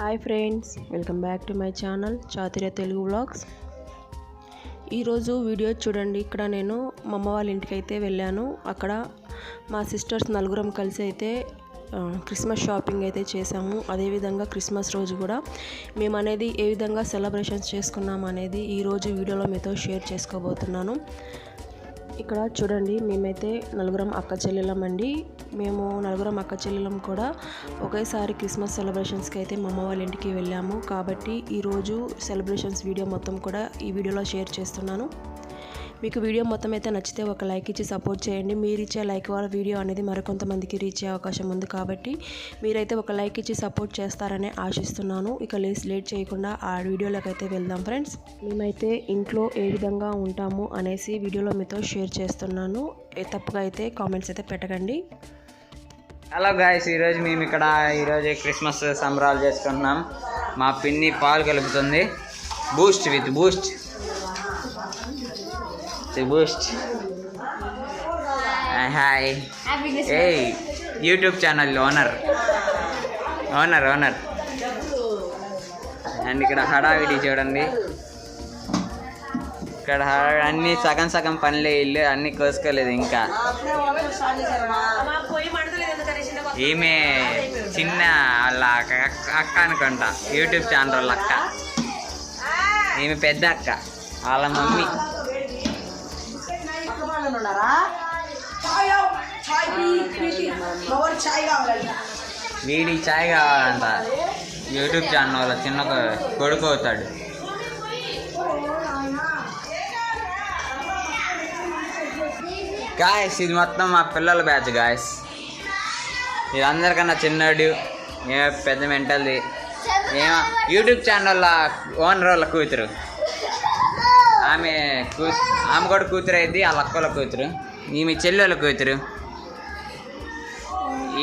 Hi friends welcome back to my channel Chaturya Telugu vlogs ఈరోజు video చూడండి ఇక్కడ నేను మా అమ్మ వాళ్ళ ఇంటికి అయితే వెళ్ళాను. అక్కడ మా సిస్టర్స్ నలుగురం కలిసి అయితే క్రిస్మస్ షాపింగ్ అయితే చేసాము అదేవిధంగా క్రిస్మస్ రోజు కూడా మేము అనేది ఏ విధంగా సెలబ్రేషన్స్ చేసుకున్నాం అనేది ఈరోజు వీడియోలో మీతో షేర్ చేసుకోబోతున్నాను. ఇక్కడ చూడండి మేమైతే నలుగురం అక్క చెల్లెలం అండి. మేము నలుగురం అక్క చెల్లెలం కూడా ఒకేసారి క్రిస్మస్ సెలబ్రేషన్స్కి అయితే మా అమ్మ వాళ్ళ ఇంటికి వెళ్ళాము. కాబట్టి ఈరోజు సెలబ్రేషన్స్ వీడియో మొత్తం కూడా ఈ వీడియోలో షేర్ చేస్తున్నాను. మీకు వీడియో మొత్తం అయితే నచ్చితే ఒక లైక్ ఇచ్చి సపోర్ట్ చేయండి. మీరు ఇచ్చే లైక్ వల్ల వీడియో అనేది మరికొంతమందికి రీచ్ అయ్యే అవకాశం ఉంది కాబట్టి మీరైతే ఒక లైక్ ఇచ్చి సపోర్ట్ చేస్తారని ఆశిస్తున్నాను. ఇక లేస్ లేట్ చేయకుండా ఆ వీడియోలోకి అయితే వెళ్దాం ఫ్రెండ్స్. మేమైతే ఇంట్లో ఏ విధంగా ఉంటాము అనేసి వీడియోలో మీతో షేర్ చేస్తున్నాను. తప్పుగా అయితే కామెంట్స్ అయితే పెట్టకండి. హలో గాయస్ ఈరోజు మేము ఇక్కడ ఈరోజు క్రిస్మస్ సంబరాలు చేసుకుంటున్నాం. మా పిన్ని పాలు కలుపుతుంది. Boost with Boost Boost hi a YouTube channel owner owner owner and ఇక్కడ హడావిడి చూడండి. ఇక్కడ అన్ని సగం సగం పనులే ఇల్లు అన్ని కోసుకోలేదు ఇంకా. ఈమె చిన్న వాళ్ళ అక్క అక్క అనుకుంటా. యూట్యూబ్ ఛానల్ వాళ్ళ అక్క. ఈమె పెద్ద అక్క. వాళ్ళ మమ్మీ. వీడి చాయ్ కావాలంట. యూట్యూబ్ ఛానల్ వాళ్ళ చిన్న కొడుకు అవుతాడు. గాయస్ ఇది మొత్తం మా పిల్లల బ్యాచ్ గాయస్. ఇది అందరికన్నా చిన్నడు ఏ పెద్ద మెంటల్ది. ఏమో యూట్యూబ్ ఛానల్ ఓనర్ వాళ్ళ కూతురు. ఆమె కూ ఆమె కూడా కూతురు అయింది వాళ్ళ అక్కల కూతురు. ఈమె చెల్లెల కూతురు.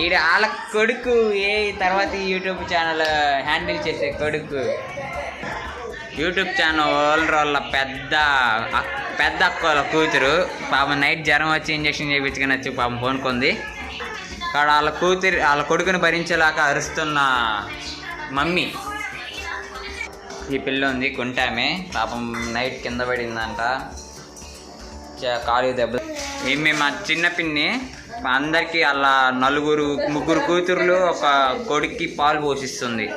ఈడ వాళ్ళ కొడుకు ఏ తర్వాత యూట్యూబ్ ఛానల్ హ్యాండిల్ చేసే కొడుకు? యూట్యూబ్ ఛానల్ ఓనర్ వాళ్ళ పెద్ద పెద్ద అక్క వాళ్ళ కూతురు. పాపం నైట్ జ్వరం వచ్చి ఇంజక్షన్ చేయించుకుని వచ్చి పాపం పోనుకుంది అక్కడ వాళ్ళ కూతురు వాళ్ళ కొడుకుని భరించేలాగా అరుస్తున్న మమ్మీ. ఈ పిల్ల ఉంది కుంటామే పాపం నైట్ కింద పడిందంట. చ- కాలు దెబ్బ ఈమె మా చిన్న పిన్ని మా అందరికీ అలా నలుగురు ముగ్గురు కూతుర్లు ఒక కొడుక్కి పాలు పోషిస్తుంది.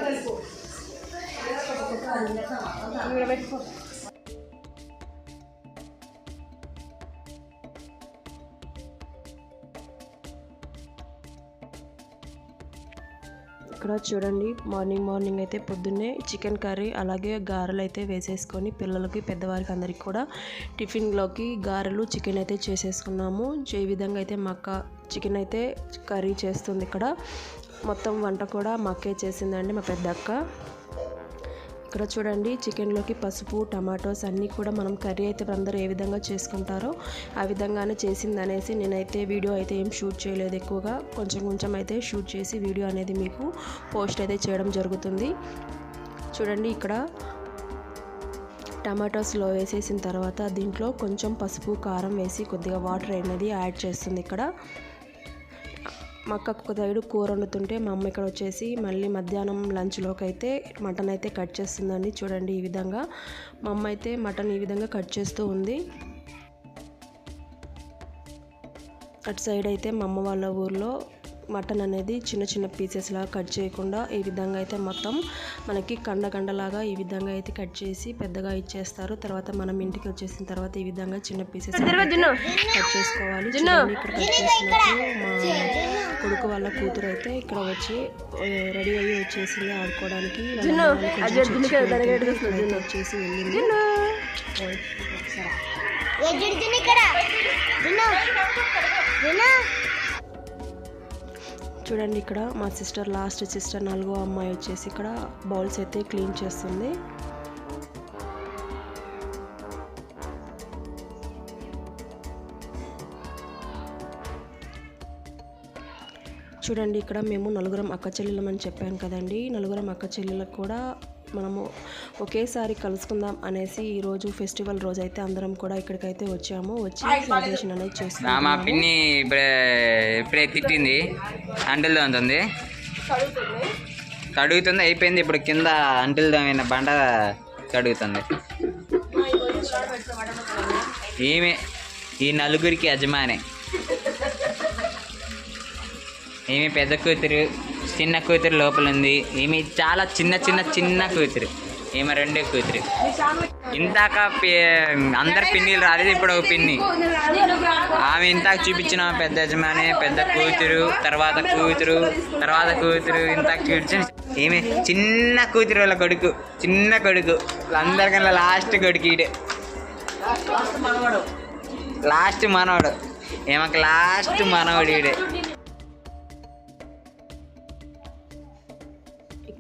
ఇక్కడ చూడండి. మార్నింగ్ మార్నింగ్ అయితే పొద్దున్నే చికెన్ కర్రీ అలాగే గారెలు అయితే వేసేసుకొని పిల్లలకి పెద్దవారికి అందరికి కూడా టిఫిన్లోకి గారెలు చికెన్ అయితే చేసేసుకున్నాము. ఈ విధంగా అయితే మక్క చికెన్ అయితే కర్రీ చేస్తుంది ఇక్కడ మొత్తం వంట కూడా మా అక్కే చేసిందండి మా పెద్ద అక్క. ఇక్కడ చూడండి చికెన్లోకి పసుపు టమాటోస్ అన్నీ కూడా మనం కర్రీ అయితే అందరూ ఏ విధంగా చేసుకుంటారో ఆ విధంగానే చేసింది అనేసి నేనైతే వీడియో అయితే ఏం షూట్ చేయలేదు ఎక్కువగా. కొంచెం కొంచెం అయితే షూట్ చేసి వీడియో అనేది మీకు పోస్ట్ అయితే చేయడం జరుగుతుంది. చూడండి ఇక్కడ టమాటోస్లో వేసేసిన తర్వాత దీంట్లో కొంచెం పసుపు కారం వేసి కొద్దిగా వాటర్ అనేది యాడ్ చేస్తుంది ఇక్కడ. మా అక్కకు ఒక సైడు కూర వండుతుంటే మా అమ్మ ఇక్కడ వచ్చేసి మళ్ళీ మధ్యాహ్నం లంచ్లోకి అయితే మటన్ అయితే కట్ చేస్తుందండి చూడండి ఈ విధంగా. మా అమ్మ అయితే మటన్ ఈ విధంగా కట్ చేస్తూ ఉంది. అటు సైడ్ అయితే మా అమ్మ వాళ్ళ ఊర్లో మటన్ అనేది చిన్న చిన్న పీసెస్ లాగా కట్ చేయకుండా ఈ విధంగా అయితే మొత్తం మనకి కండ కండలాగా ఈ విధంగా అయితే కట్ చేసి పెద్దగా ఇచ్చేస్తారు. తర్వాత మనం ఇంటికి వచ్చేసిన తర్వాత ఈ విధంగా చిన్న పీసెస్ కట్ చేసుకోవాలి. ఇక్కడ కట్ చేసినప్పుడు మా కొడుకు వాళ్ళ కూతురు అయితే ఇక్కడ వచ్చి రెడీ అయ్యి వచ్చేసింది ఆడుకోవడానికి. వచ్చేసి వెళ్ళింది. చూడండి ఇక్కడ మా సిస్టర్ లాస్ట్ సిస్టర్ నాలుగో అమ్మాయి వచ్చేసి ఇక్కడ బౌల్స్ అయితే క్లీన్ చేస్తుంది. చూడండి ఇక్కడ మేము నలుగురం అక్క చెల్లెలం అని చెప్పాం కదండి. నలుగురం అక్క చెల్లెలకు కూడా మనము ఒకేసారి కలుసుకుందాం అనేసి ఈ రోజు ఫెస్టివల్ రోజు అయితే అందరం కూడా ఇక్కడికైతే వచ్చాము. వచ్చి సెలబ్రేషన్ అనేది ఆ, మా పిన్ని ఇప్పుడే ఇప్పుడే తిట్టింది. అంటుల్లో ఉంటుంది కడుగుతుంది అయిపోయింది. ఇప్పుడు కింద అంటులు దామైన బండ కడుగుతుంది. ఈమె ఈ నలుగురికి యజమాని. ఈమె పెద్ద కూతురు. చిన్న కూతురు లోపల ఉంది ఈమె చాలా చిన్న చిన్న చిన్న కూతురు. ఈమె రెండే కూతురు. ఇంతాక అందరు పిన్నిలు రాలేదు ఇప్పుడు ఒక పిన్ని. ఆమె ఇంతాక చూపించిన పెద్ద యజమాని పెద్ద కూతురు తర్వాత కూతురు తర్వాత కూతురు ఇంతాక చూపించిన ఏమి చిన్న కూతురు వాళ్ళ కొడుకు చిన్న కొడుకు. అందరికన్నా లాస్ట్ కొడుకు ఈడే. లాస్ట్ మనవడు. ఏమక లాస్ట్ మనవడు ఈడే.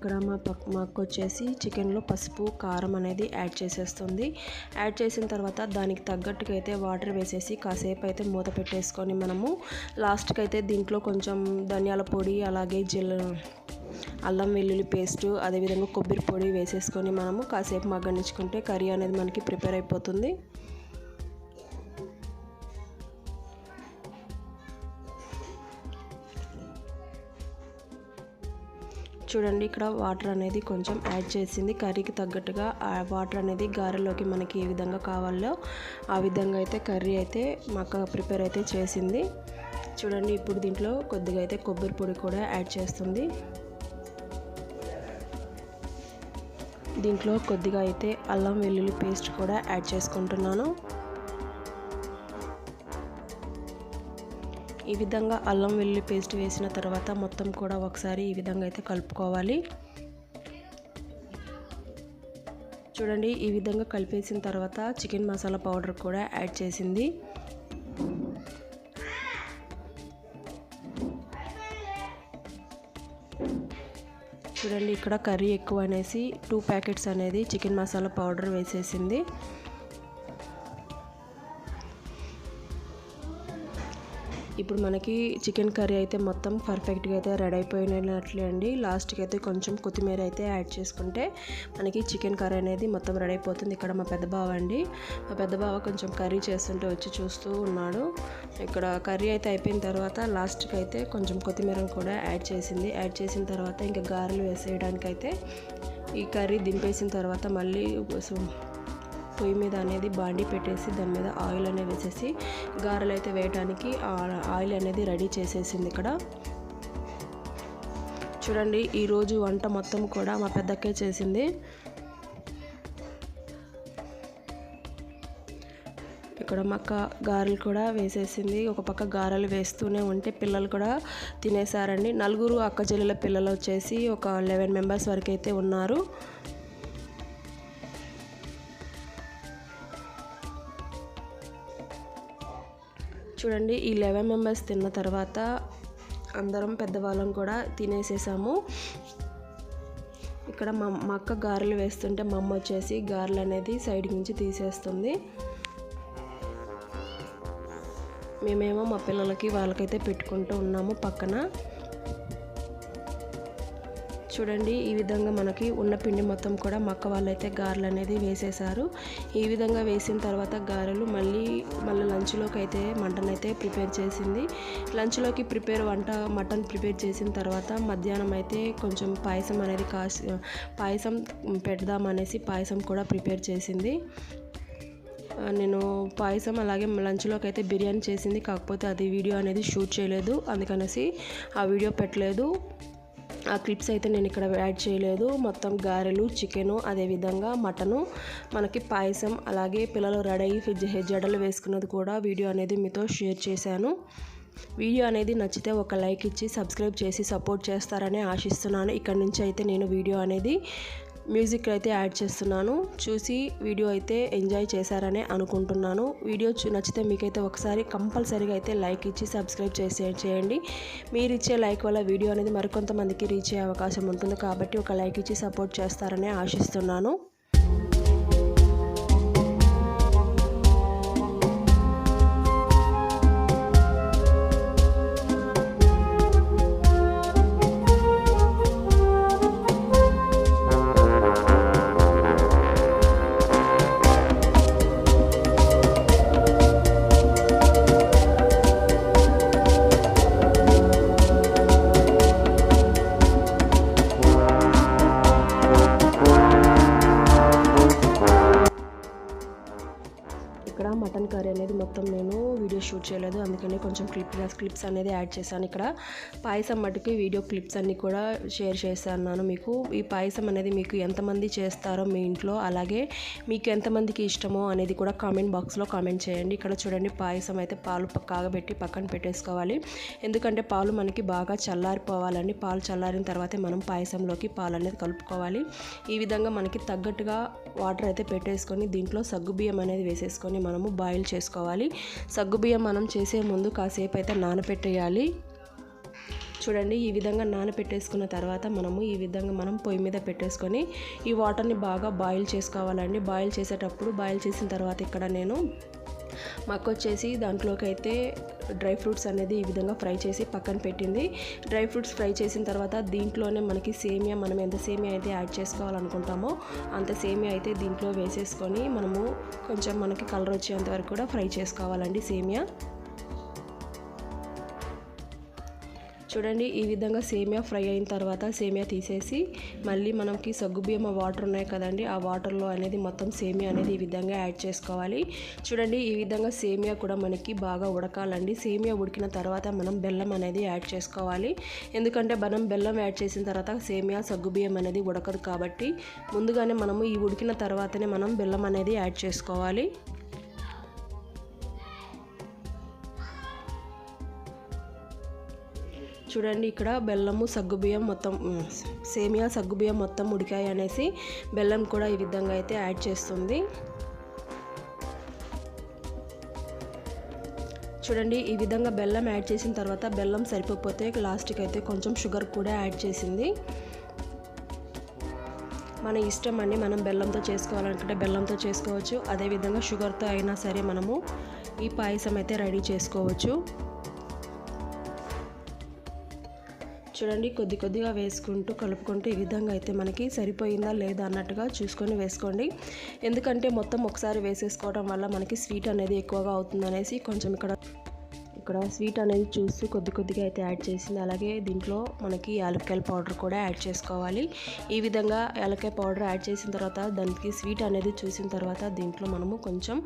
ఇక్కడ మా పక్ మాకు వచ్చేసి చికెన్లో పసుపు కారం అనేది యాడ్ చేసేస్తుంది. యాడ్ చేసిన తర్వాత దానికి తగ్గట్టుగా అయితే వాటర్ వేసేసి కాసేపు అయితే మూత పెట్టేసుకొని మనము లాస్ట్కి అయితే దీంట్లో కొంచెం ధనియాల పొడి అలాగే జిల్ అల్లం వెల్లుల్లి పేస్టు అదేవిధంగా కొబ్బరి పొడి వేసేసుకొని మనము కాసేపు మగ్గనించుకుంటే కర్రీ అనేది మనకి ప్రిపేర్ అయిపోతుంది. చూడండి ఇక్కడ వాటర్ అనేది కొంచెం యాడ్ చేసింది. కర్రీకి తగ్గట్టుగా ఆ వాటర్ అనేది గారెలోకి మనకి ఏ విధంగా కావాలో ఆ విధంగా అయితే కర్రీ అయితే మాకు ప్రిపేర్ అయితే చేసింది. చూడండి ఇప్పుడు దీంట్లో కొద్దిగా అయితే కొబ్బరి పొడి కూడా యాడ్ చేస్తుంది. దీంట్లో కొద్దిగా అయితే అల్లం వెల్లుల్లి పేస్ట్ కూడా యాడ్ చేసుకుంటున్నాను. ఈ విధంగా అల్లం వెల్లుల్లి పేస్ట్ వేసిన తర్వాత మొత్తం కూడా ఒకసారి ఈ విధంగా అయితే కలుపుకోవాలి. చూడండి ఈ విధంగా కలిపేసిన తర్వాత చికెన్ మసాలా పౌడర్ కూడా యాడ్ చేసింది. చూడండి ఇక్కడ కర్రీ ఎక్కువ అనేసి టూ ప్యాకెట్స్ అనేది చికెన్ మసాలా పౌడర్ వేసేసింది. ఇప్పుడు మనకి చికెన్ కర్రీ అయితే మొత్తం పర్ఫెక్ట్గా అయితే రెడీ అయిపోయినట్లే అండి. లాస్ట్కి అయితే కొంచెం కొత్తిమీర అయితే యాడ్ చేసుకుంటే మనకి చికెన్ కర్రీ అనేది మొత్తం రెడీ అయిపోతుంది. ఇక్కడ మా పెద్ద బావ అండి. మా పెద్ద బావ కొంచెం కర్రీ చేస్తుంటే వచ్చి చూస్తూ ఉన్నాడు. ఇక్కడ కర్రీ అయితే అయిపోయిన తర్వాత లాస్ట్కి అయితే కొంచెం కొత్తిమీరను కూడా యాడ్ చేసింది. యాడ్ చేసిన తర్వాత ఇంకా గారెలు వేసేయడానికైతే ఈ కర్రీ దింపేసిన తర్వాత మళ్ళీ పొయ్యి మీద అనేది బాండి పెట్టేసి దాని మీద ఆయిల్ అనేది వేసేసి గారెలు అయితే వేయడానికి ఆ ఆయిల్ అనేది రెడీ చేసేసింది ఇక్కడ. చూడండి ఈరోజు వంట మొత్తం కూడా మా పెద్దక్కే చేసింది. ఇక్కడ మక్క గారెలు కూడా వేసేసింది. ఒక పక్క గారెలు వేస్తూనే ఉంటే పిల్లలు కూడా తినేసారండి నలుగురు అక్క చెల్లెల పిల్లలు వచ్చేసి ఒక లెవెన్ మెంబర్స్ వరకు అయితే ఉన్నారు. చూడండి ఈ లెవెన్ మెంబర్స్ తిన్న తర్వాత అందరం పెద్దవాళ్ళం కూడా తినేసేసాము. ఇక్కడ మా మా అక్క గారెలు వేస్తుంటే మా అమ్మ వచ్చేసి గారెలు అనేది సైడ్ నుంచి తీసేస్తుంది. మేమేమో మా పిల్లలకి వాళ్ళకైతే పెట్టుకుంటూ ఉన్నాము పక్కన. చూడండి ఈ విధంగా మనకి ఉన్న పిండి మొత్తం కూడా మక్క వాళ్ళైతే గారెలు అనేది వేసేసారు ఈ విధంగా వేసిన తర్వాత గారెలు మళ్ళీ మళ్ళీ లంచ్లోకి అయితే మటన్ అయితే ప్రిపేర్ చేసింది. లంచ్లోకి ప్రిపేర్ వంట మటన్ ప్రిపేర్ చేసిన తర్వాత మధ్యాహ్నం అయితే కొంచెం పాయసం అనేది కాసి పాయసం పెడదామనేసి పాయసం కూడా ప్రిపేర్ చేసింది. నేను పాయసం అలాగే లంచ్లోకి అయితే బిర్యానీ చేసింది కాకపోతే అది వీడియో అనేది షూట్ చేయలేదు. అందుకనేసి ఆ వీడియో పెట్టలేదు. ఆ క్లిప్స్ అయితే నేను ఇక్కడ యాడ్ చేయలేదు. మొత్తం గారెలు చికెను అదేవిధంగా మటను మనకి పాయసం అలాగే పిల్లలు రెడీ అయ్యి ఫ్రిడ్జ్ జడలు వేసుకున్నది కూడా వీడియో అనేది మీతో షేర్ చేశాను. వీడియో అనేది నచ్చితే ఒక లైక్ ఇచ్చి సబ్స్క్రైబ్ చేసి సపోర్ట్ చేస్తారని ఆశిస్తున్నాను. ఇక్కడ నుంచి అయితే నేను వీడియో అనేది మ్యూజిక్ అయితే యాడ్ చేస్తున్నాను. చూసి వీడియో అయితే ఎంజాయ్ చేశారనే అనుకుంటున్నాను. వీడియో చూ నచ్చితే మీకైతే ఒకసారి కంపల్సరీగా అయితే లైక్ ఇచ్చి సబ్స్క్రైబ్ చేసే చేయండి. మీరు ఇచ్చే లైక్ వల్ల వీడియో అనేది మరికొంతమందికి రీచ్ అయ్యే అవకాశం ఉంటుంది. కాబట్టి ఒక లైక్ ఇచ్చి సపోర్ట్ చేస్తారని ఆశిస్తున్నాను. క్లిప్ క్లిప్స్ అనేది యాడ్ చేశాను. ఇక్కడ పాయసం మటుకు వీడియో క్లిప్స్ అన్నీ కూడా షేర్ చేశాను మీకు. ఈ పాయసం అనేది మీకు ఎంతమంది చేస్తారో మీ ఇంట్లో అలాగే మీకు ఎంతమందికి ఇష్టమో అనేది కూడా కామెంట్ బాక్స్లో కామెంట్ చేయండి. ఇక్కడ చూడండి పాయసం అయితే పాలు కాగబెట్టి పక్కన పెట్టేసుకోవాలి. ఎందుకంటే పాలు మనకి బాగా చల్లారిపోవాలండి. పాలు చల్లారిన తర్వాతే మనం పాయసంలోకి పాలు అనేది కలుపుకోవాలి. ఈ విధంగా మనకి తగ్గట్టుగా వాటర్ అయితే పెట్టేసుకొని దీంట్లో సగ్గుబియ్యం అనేది వేసేసుకొని మనము బాయిల్ చేసుకోవాలి. సగ్గుబియ్యం మనం చేసే ముందు కాసేపు అయితే నానబెట్టేయాలి చూడండి ఈ విధంగా నానబెట్టేసుకున్న తర్వాత మనము ఈ విధంగా మనం పొయ్యి మీద పెట్టేసుకొని ఈ వాటర్ని బాగా బాయిల్ చేసుకోవాలండి. బాయిల్ చేసేటప్పుడు బాయిల్ చేసిన తర్వాత ఇక్కడ నేను మాకు వచ్చేసి దాంట్లోకి అయితే డ్రై ఫ్రూట్స్ అనేది ఈ విధంగా ఫ్రై చేసి పక్కన పెట్టింది. డ్రై ఫ్రూట్స్ ఫ్రై చేసిన తర్వాత దీంట్లోనే మనకి సేమియా మనం ఎంత సేమియా అయితే యాడ్ చేసుకోవాలనుకుంటామో అంత సేమియా అయితే దీంట్లో వేసేసుకొని మనము కొంచెం మనకి కలర్ వచ్చేంత వరకు కూడా ఫ్రై చేసుకోవాలండి సేమియా. చూడండి ఈ విధంగా సేమియా ఫ్రై అయిన తర్వాత సేమియా తీసేసి మళ్ళీ మనకి సగ్గుబియ్యం వాటర్ ఉన్నాయి కదండి ఆ వాటర్లో అనేది మొత్తం సేమియా అనేది ఈ విధంగా యాడ్ చేసుకోవాలి. చూడండి ఈ విధంగా సేమియా కూడా మనకి బాగా ఉడకాలండి. సేమియా ఉడికిన తర్వాత మనం బెల్లం అనేది యాడ్ చేసుకోవాలి. ఎందుకంటే మనం బెల్లం యాడ్ చేసిన తర్వాత సేమియా సగ్గుబియ్యం అనేది ఉడకదు కాబట్టి ముందుగానే మనము ఈ ఉడికిన తర్వాతనే మనం బెల్లం అనేది యాడ్ చేసుకోవాలి. చూడండి ఇక్కడ బెల్లము సగ్గుబియ్యం మొత్తం సేమియా సగ్గుబియ్యం మొత్తం ఉడికాయి అనేసి బెల్లం కూడా ఈ విధంగా అయితే యాడ్ చేస్తుంది. చూడండి ఈ విధంగా బెల్లం యాడ్ చేసిన తర్వాత బెల్లం సరిపోతే లాస్ట్కి అయితే కొంచెం షుగర్ కూడా యాడ్ చేసింది. మన ఇష్టం అండి మనం బెల్లంతో చేసుకోవాలనుకుంటే బెల్లంతో చేసుకోవచ్చు. అదేవిధంగా షుగర్తో అయినా సరే మనము ఈ పాయసం అయితే రెడీ చేసుకోవచ్చు. చూడండి కొద్ది కొద్దిగా వేసుకుంటూ కలుపుకుంటూ ఈ విధంగా అయితే మనకి సరిపోయిందా లేదా అన్నట్టుగా చూసుకొని వేసుకోండి. ఎందుకంటే మొత్తం ఒకసారి వేసేసుకోవడం వల్ల మనకి స్వీట్ అనేది ఎక్కువగా అవుతుందనేసి కొంచెం ఇక్కడ ఇక్కడ స్వీట్ అనేది చూస్తూ కొద్ది కొద్దిగా అయితే యాడ్ చేసింది. అలాగే దీంట్లో మనకి యాలక్కాయల పౌడర్ కూడా యాడ్ చేసుకోవాలి. ఈ విధంగా యాలక్కాయ పౌడర్ యాడ్ చేసిన తర్వాత దానికి స్వీట్ అనేది చూసిన తర్వాత దీంట్లో మనము కొంచెం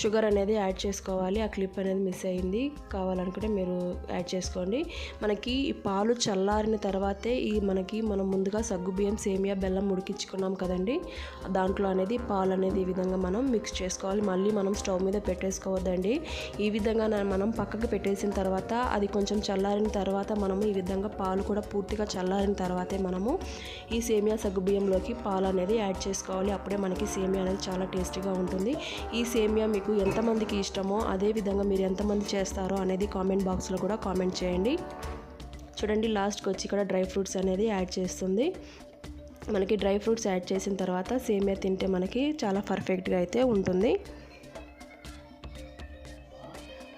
షుగర్ అనేది యాడ్ చేసుకోవాలి. ఆ క్లిప్ అనేది మిస్ అయింది. కావాలనుకుంటే మీరు యాడ్ చేసుకోండి. మనకి ఈ పాలు చల్లారిన తర్వాతే ఈ మనకి మనం ముందుగా సగ్గుబియ్యం సేమియా బెల్లం ఉడికించుకున్నాం కదండి. దాంట్లో అనేది పాలు అనేది ఈ విధంగా మనం మిక్స్ చేసుకోవాలి. మళ్ళీ మనం స్టవ్ మీద పెట్టేసుకోవద్దండి. ఈ విధంగా మనం పక్కకు పెట్టేసిన తర్వాత అది కొంచెం చల్లారిన తర్వాత మనము ఈ విధంగా పాలు కూడా పూర్తిగా చల్లారిన తర్వాతే మనము ఈ సేమియా సగ్గుబియ్యంలోకి పాలు అనేది యాడ్ చేసుకోవాలి. అప్పుడే మనకి సేమియా అనేది చాలా టేస్టీగా ఉంటుంది. ఈ సేమియా మీకు ఎంతమందికి ఇష్టమో అదే విధంగా మీరు ఎంతమంది చేస్తారో అనేది కామెంట్ బాక్స్లో కూడా కామెంట్ చేయండి. చూడండి లాస్ట్కి వచ్చి ఇక్కడ డ్రై ఫ్రూట్స్ అనేది యాడ్ చేస్తుంది. మనకి డ్రై ఫ్రూట్స్ యాడ్ చేసిన తర్వాత సేమియా తింటే మనకి చాలా పర్ఫెక్ట్గా అయితే ఉంటుంది.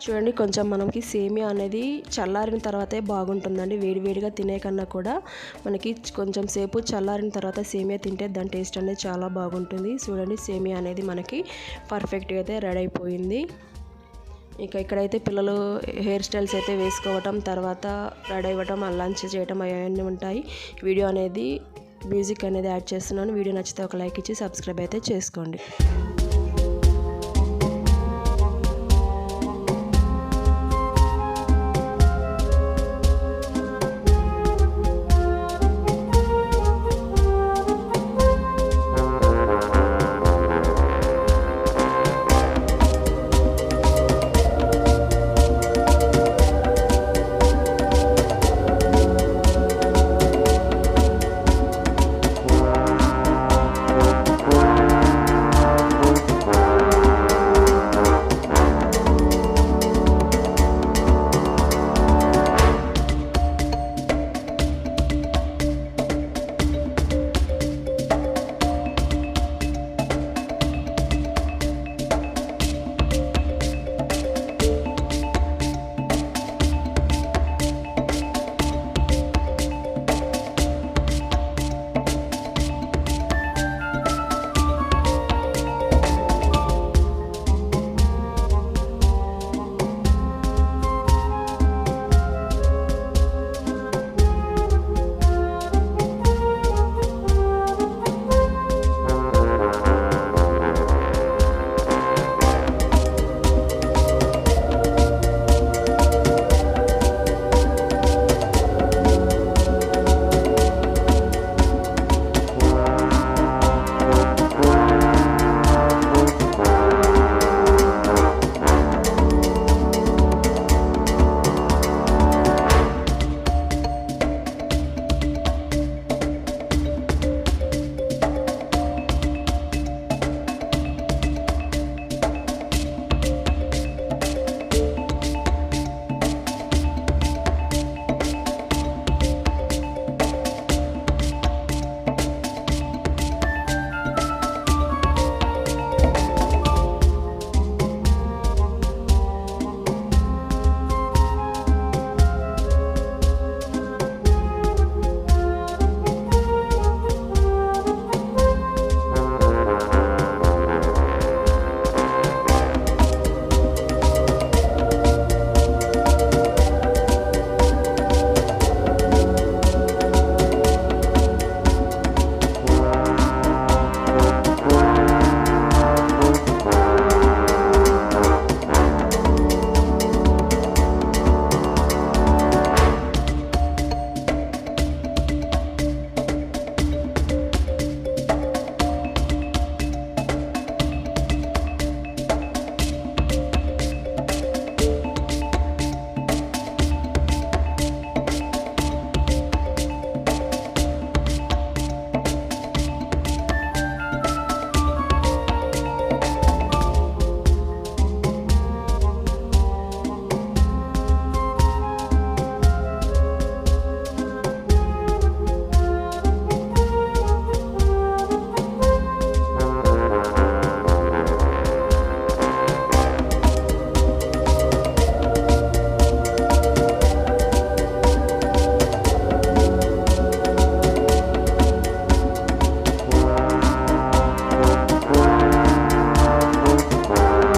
చూడండి కొంచెం మనకి సేమియా అనేది చల్లారిన తర్వాతే బాగుంటుందండి. వేడివేడిగా తినే కన్నా కూడా మనకి కొంచెం సేపు చల్లారిన తర్వాత సేమియా తింటే దాని టేస్ట్ అనేది చాలా బాగుంటుంది. చూడండి సేమియా అనేది మనకి పర్ఫెక్ట్గా అయితే రెడీ అయిపోయింది. ఇక ఇక్కడైతే పిల్లలు హెయిర్ స్టైల్స్ అయితే వేసుకోవటం తర్వాత రెడీ అవ్వటం లంచ్ చేయటం అవన్నీ ఉంటాయి. వీడియో అనేది మ్యూజిక్ అనేది యాడ్ చేస్తున్నాను. వీడియో నచ్చితే ఒక లైక్ ఇచ్చి సబ్స్క్రైబ్ అయితే చేసుకోండి.